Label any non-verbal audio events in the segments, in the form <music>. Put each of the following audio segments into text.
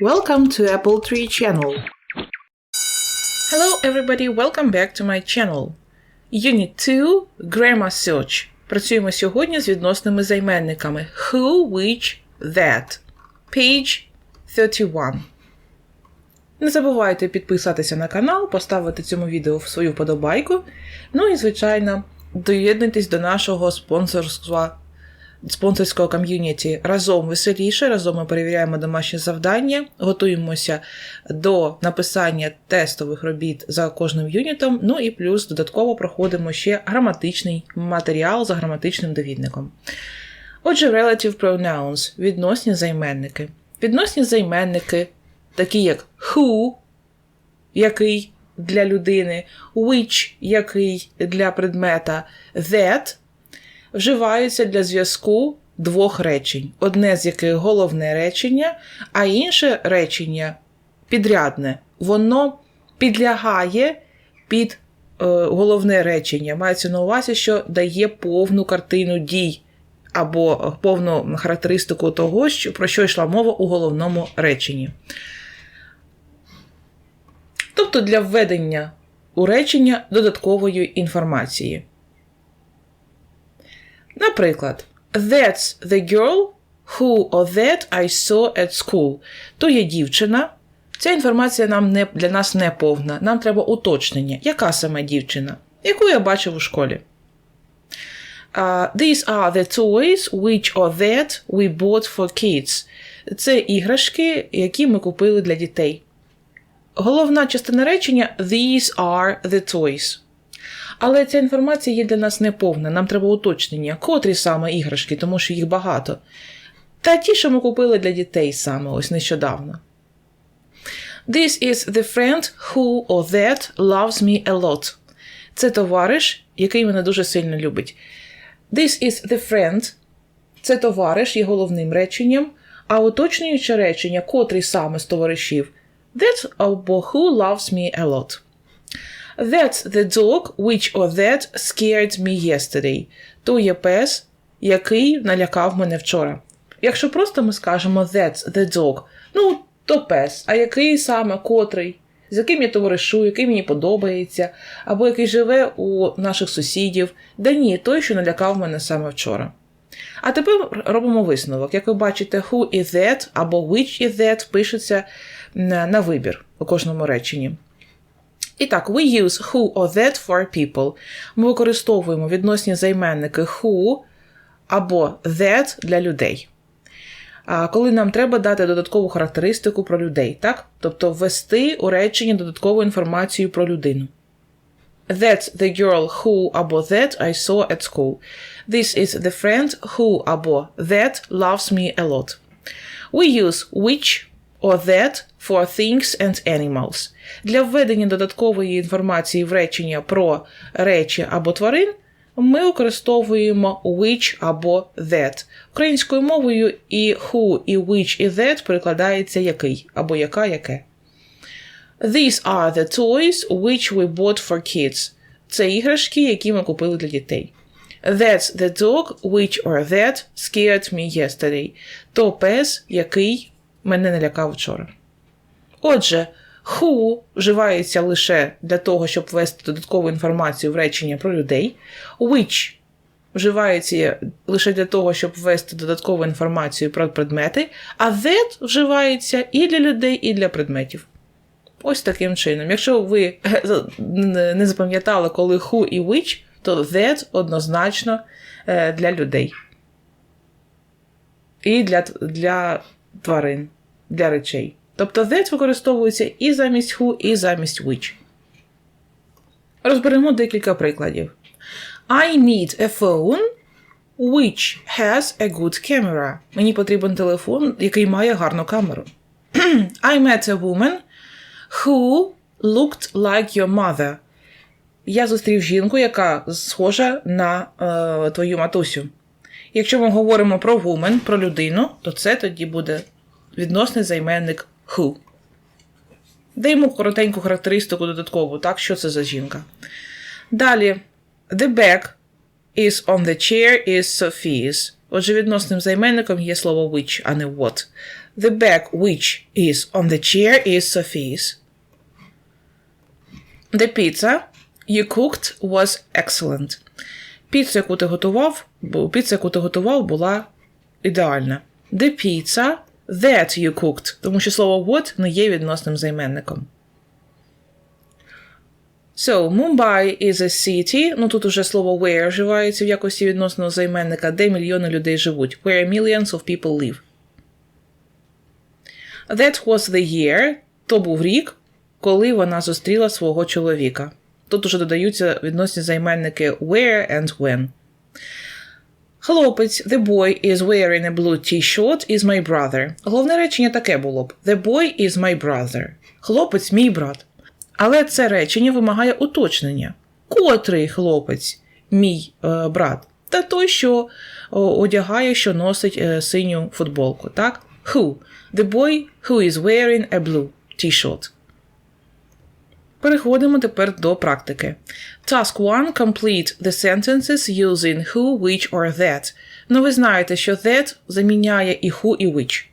Welcome to Apple Tree channel. Hello everybody, welcome back to my channel. Unit 2 Grammar Search. Працюємо сьогодні з відносними займенниками who, which, that. Page 31. Не забувайте підписатися на канал, поставити цьому відео свою подобайку. Ну і, звичайно, доєднуйтесь до нашого спонсорства спонсорського ком'юніті разом веселіше. Разом ми перевіряємо домашні завдання, готуємося до написання тестових робіт за кожним юнітом. Ну і плюс додатково проходимо ще граматичний матеріал за граматичним довідником. Отже, relative pronouns відносні займенники. Відносні займенники, такі як who, який для людини, which, який для предмета, that вживаються для зв'язку двох речень, одне з яких головне речення, а інше речення підрядне. Воно підлягає під е, головне речення. Мається на увазі, що дає повну картину дій або повну характеристику того, про що йшла мова у головному реченні. Тобто для введення у речення додаткової інформації. Наприклад, That's the girl who or that I saw at school. То є дівчина. Ця інформація нам не, для нас не повна. Нам треба уточнення. Яка саме дівчина? Яку я бачив у школі? Uh, these are the toys which or that we bought for kids. Це іграшки, які ми купили для дітей. Головна частина речення These are the toys. Але ця інформація є для нас неповна. Нам треба уточнення, котрі саме іграшки, тому що їх багато. Та ті, що ми купили для дітей саме ось нещодавно. This is the friend who or that loves me a lot. Це товариш, який мене дуже сильно любить. This is the friend. Це товариш є головним реченням, а уточнююче речення, котрий саме з товаришів. That або who loves me a lot. That's the dog which or that scared me yesterday. То є пес, який налякав мене вчора. Якщо просто ми скажемо that's the dog, ну, то пес, а який саме котрий, з яким я товаришую, який мені подобається, або який живе у наших сусідів, да ні, той, що налякав мене саме вчора. А тепер робимо висновок. Як ви бачите, who is that або which is that пишеться на вибір у кожному реченні. І так, we use who or that for people. Ми використовуємо відносні займенники who або that для людей. Коли нам треба дати додаткову характеристику про людей, так? Тобто ввести у речення додаткову інформацію про людину. That's the girl who або that I saw at school. This is the friend who або that loves me a lot. We use which or that for things and animals. Для введення додаткової інформації в речення про речі або тварин ми використовуємо which або that. Українською мовою і who, і which, і that перекладається який або яка яке. These are the toys which we bought for kids. Це іграшки, які ми купили для дітей. That's the dog which or that scared me yesterday. То пес, який мене налякав вчора. Отже, who вживається лише для того, щоб ввести додаткову інформацію в речення про людей, which вживається лише для того, щоб ввести додаткову інформацію про предмети, а that вживається і для людей, і для предметів. Ось таким чином. Якщо ви не запам'ятали, коли who і which, то that однозначно для людей. І для, для тварин, для речей. Тобто that використовується і замість who, і замість which. Розберемо декілька прикладів. I need a phone which has a good camera. Мені потрібен телефон, який має гарну камеру. <clears throat> I met a woman who looked like your mother. Я зустрів жінку, яка схожа на е, твою матусю. Якщо ми говоримо про woman, про людину, то це тоді буде відносний займенник who. Даємо коротеньку характеристику додаткову, так, що це за жінка. Далі, the bag is on the chair is Sophia's. Отже, відносним займенником є слово which, а не what. The bag which is on the chair is Sophie's. The pizza you cooked was excellent. Піцу, яку ти готував, піца, яку ти готував, була ідеальна. The pizza that you cooked, тому що слово what не є відносним займенником. So, Mumbai is a city, ну тут уже слово where вживається в якості відносного займенника, де мільйони людей живуть. Where millions of people live. That was the year, то був рік, коли вона зустріла свого чоловіка. Тут уже додаються відносні займенники where and when. Хлопець, the boy is wearing a blue t-shirt is my brother. Головне речення таке було б: The boy is my brother. Хлопець мій брат. Але це речення вимагає уточнення. Котрий хлопець мій е, брат? Та той, що одягає, що носить е, синю футболку, так? Who? The boy who is wearing a blue t-shirt. Переходимо тепер до практики. Task 1. Complete the sentences using who, which or that. Ну, ви знаєте, що that заміняє і who, і which.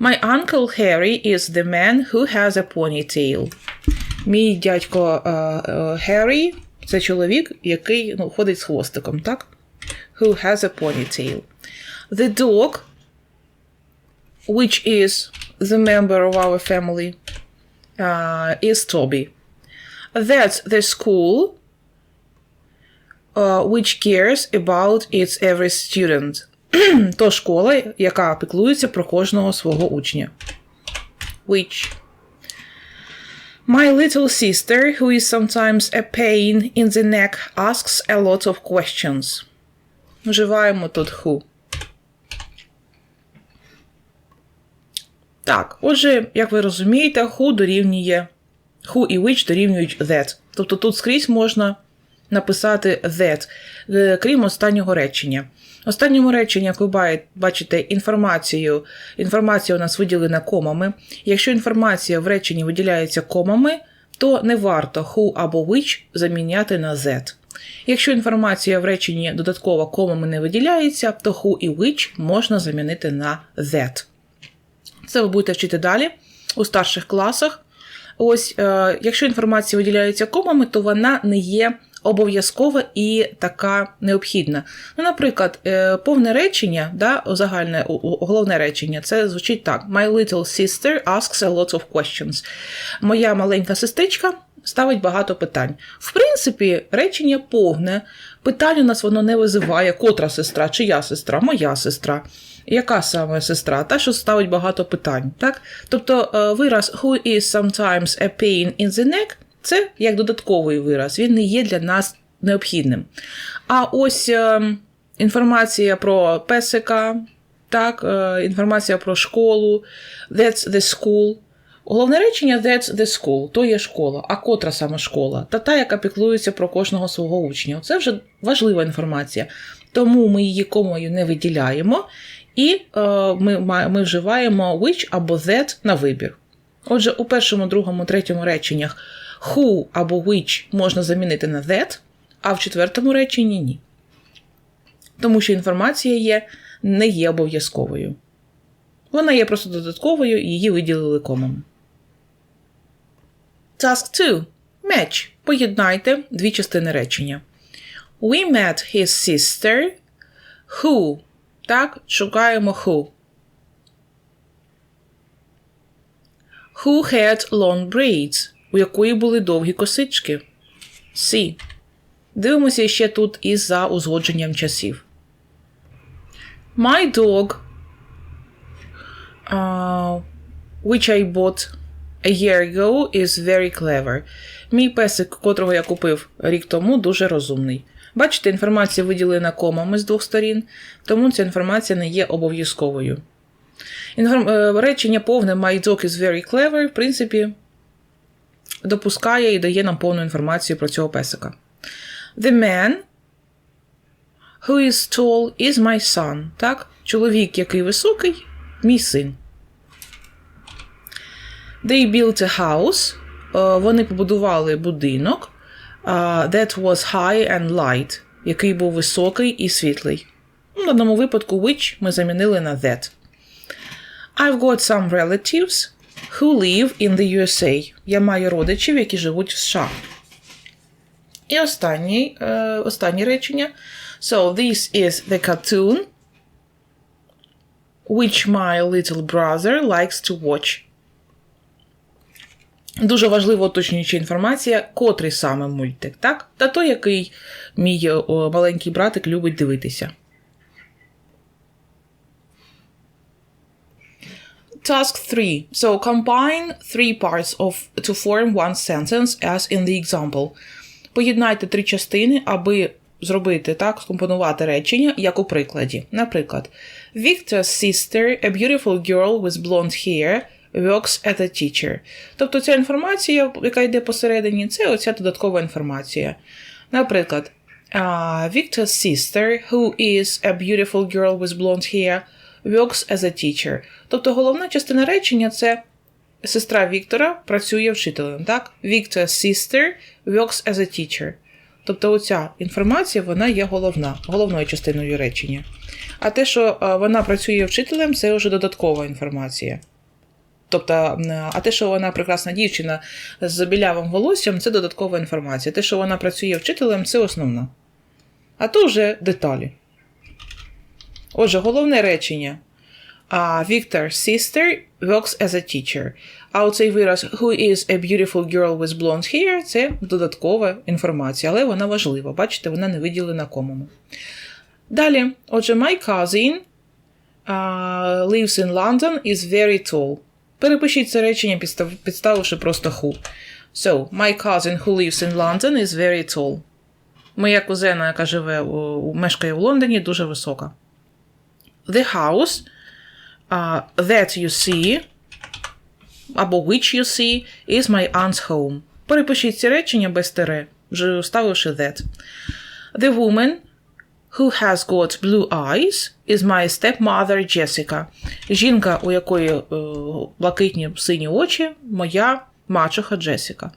My uncle Harry is the man who has a ponytail. Мій дядько е, е, Геррі – це чоловік, який ну, ходить з хвостиком, так? Who has a ponytail. The dog, which is the member of our family, uh, is Toby. That's the school uh, which cares about its every student. <clears throat> То школа, яка піклується про кожного свого учня. Which. My little sister, who is sometimes a pain in the neck, asks a lot of questions. Вживаємо тут who. Так, отже, як ви розумієте, who дорівнює who і which дорівнюють that. Тобто тут скрізь можна написати that, е, крім останнього речення. Останньому реченні, як ви бачите, інформацію, інформація у нас виділена комами. Якщо інформація в реченні виділяється комами, то не варто who або which заміняти на that. Якщо інформація в реченні додатково комами не виділяється, то who і which можна замінити на that. Це ви будете вчити далі у старших класах. Ось, е, якщо інформація виділяється комами, то вона не є обов'язкова і така необхідна. Ну, наприклад, е, повне речення, да, загальне головне речення, це звучить так: My little sister asks a lot of questions. Моя маленька сестричка ставить багато питань. В принципі, речення повне. Питань у нас воно не визиває, котра сестра, чия сестра, моя сестра. Яка саме сестра? Та, що ставить багато питань. Так? Тобто е, вираз who is sometimes a pain in the neck це як додатковий вираз, він не є для нас необхідним. А ось е, інформація про песика, так, е, інформація про школу, that's the school. Головне речення that's the school, то є школа. А котра саме школа? Та та, яка піклується про кожного свого учня. Це вже важлива інформація. Тому ми її комою не виділяємо, і е, ми, ми вживаємо which або that на вибір. Отже, у першому, другому, третьому реченнях who або which можна замінити на that, а в четвертому реченні ні. Тому що інформація є, не є обов'язковою. Вона є просто додатковою, і її виділили комами. Task 2. Match. Поєднайте дві частини речення. We met his sister. Who. Так, шукаємо who. Who had long braids, у якої були довгі косички. C. Дивимося ще тут із за узгодженням часів. My dog, uh, which I bought a year ago, is very clever. Мій песик, котрого я купив рік тому, дуже розумний. Бачите, інформація виділена комами з двох сторін, тому ця інформація не є обов'язковою. Е, Речення повне My dog is very clever, в принципі, допускає і дає нам повну інформацію про цього песика. The man who is tall is my son. Так? Чоловік, який високий, мій син. They built a house. Е, Вони побудували будинок. е, That was high and light, який був високий і світлий. Ну, В даному випадку which ми замінили на that. I've got some relatives who live in the USA. Я маю родичів, які живуть в США. І останнє, е, останнє речення. So, this is the cartoon which my little brother likes to watch. Дуже важлива уточнююча інформація, котрий саме мультик, так? Та той, який мій маленький братик любить дивитися. Task 3. So combine three parts of to form one sentence as in the example. Поєднайте три частини, аби зробити так, скомпонувати речення, як у прикладі. Наприклад, Victor's sister, a beautiful girl with blonde hair, works as a teacher. Тобто ця інформація, яка йде посередині, це оця додаткова інформація. Наприклад, uh, Victor's sister, who is a beautiful girl with blonde hair, works as a teacher. Тобто головна частина речення це сестра Віктора працює вчителем. Так? Victor's sister works as a teacher. Тобто оця інформація вона є головна, головною частиною речення. А те, що вона працює вчителем, це вже додаткова інформація. Тобто, а те, що вона прекрасна дівчина з білявим волоссям, це додаткова інформація. Те, що вона працює вчителем, це основна. А то вже деталі. Отже, головне речення. Victor's sister works as a teacher. А оцей вираз who is a beautiful girl with blonde hair це додаткова інформація, але вона важлива. Бачите, вона не виділена комому. Далі, отже, my cousin uh, lives in London is very tall. Перепишіть це речення, підставивши просто who. So, my cousin who lives in London is very tall. Моя кузена, яка живе у, мешкає у Лондоні, дуже висока. The house uh, that you see або which you see is my aunt's home. Перепишіть ці речення без тире, вже вставивши that. The woman who has got blue eyes is my stepmother Jessica. Жінка, у якої е, блакитні сині очі, моя мачуха Джесіка.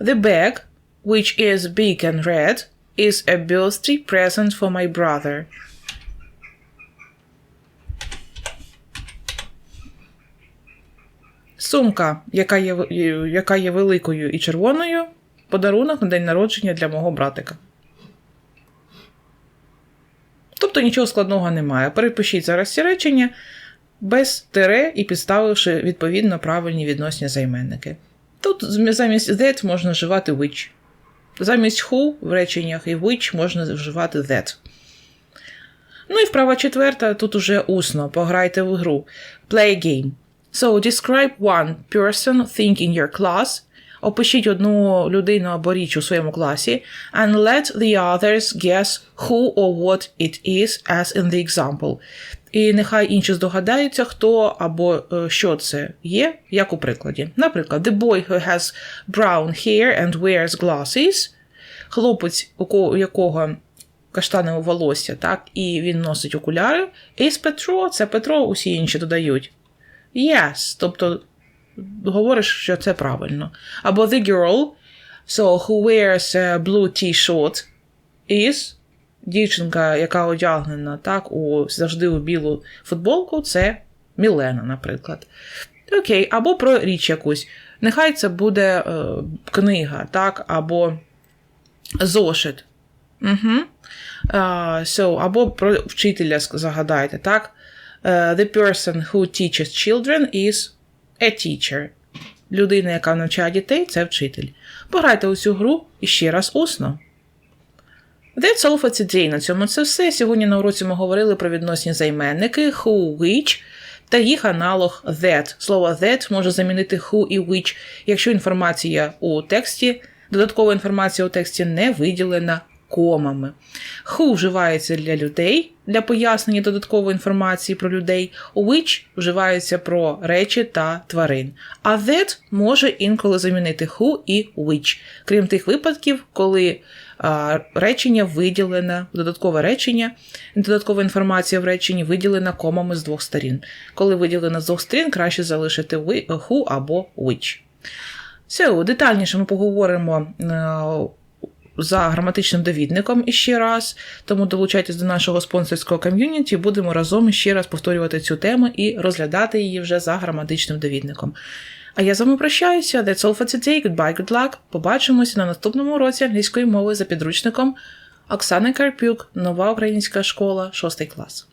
The bag, which is big and red, is a birthday present for my brother. Сумка, яка є, яка є великою і червоною, подарунок на день народження для мого братика. Тобто нічого складного немає. Перепишіть зараз ці речення без тире і підставивши відповідно правильні відносні займенники. Тут замість that можна вживати which. Замість who в реченнях і which можна вживати that. Ну і вправа четверта, тут уже усно. Пограйте в гру. Play a game. So, describe one person thing in your class. Опишіть одну людину або річ у своєму класі. And let the others guess who or what it is as in the example. І нехай інші здогадаються, хто або е, що це є, як у прикладі. Наприклад, the boy who has brown hair and wears glasses. Хлопець, у якого каштанове волосся, так, і він носить окуляри. Is Петро, це Петро, усі інші додають. Yes, тобто говориш, що це правильно. Або the girl, so who wears a blue t-shirt is дівчинка, яка одягнена так, у завжди у білу футболку, це Мілена, наприклад. Окей, або про річ якусь. Нехай це буде е, книга, так, або зошит. Угу. Uh, so, або про вчителя загадайте, так? Uh, the person who teaches children is a teacher. Людина, яка навчає дітей, це вчитель. Пограйте у цю гру і ще раз усно. That's all for today. На цьому це все. Сьогодні на уроці ми говорили про відносні займенники who, which та їх аналог that. Слово that може замінити who і which, якщо інформація у тексті, додаткова інформація у тексті не виділена комами. Who вживається для людей для пояснення додаткової інформації про людей, which вживається про речі та тварин. А that може інколи замінити who і which, крім тих випадків, коли а, речення виділене, додаткове речення, додаткова інформація в реченні виділена комами з двох сторін. Коли виділена з двох сторін, краще залишити who або which. So, детальніше ми поговоримо е, за граматичним довідником іще раз. Тому долучайтесь до нашого спонсорського ком'юніті. Будемо разом ще раз повторювати цю тему і розглядати її вже за граматичним довідником. А я з вами прощаюся. That's all for today. Goodbye, good luck. Побачимося на наступному уроці англійської мови за підручником Оксани Карпюк, нова українська школа, 6 клас.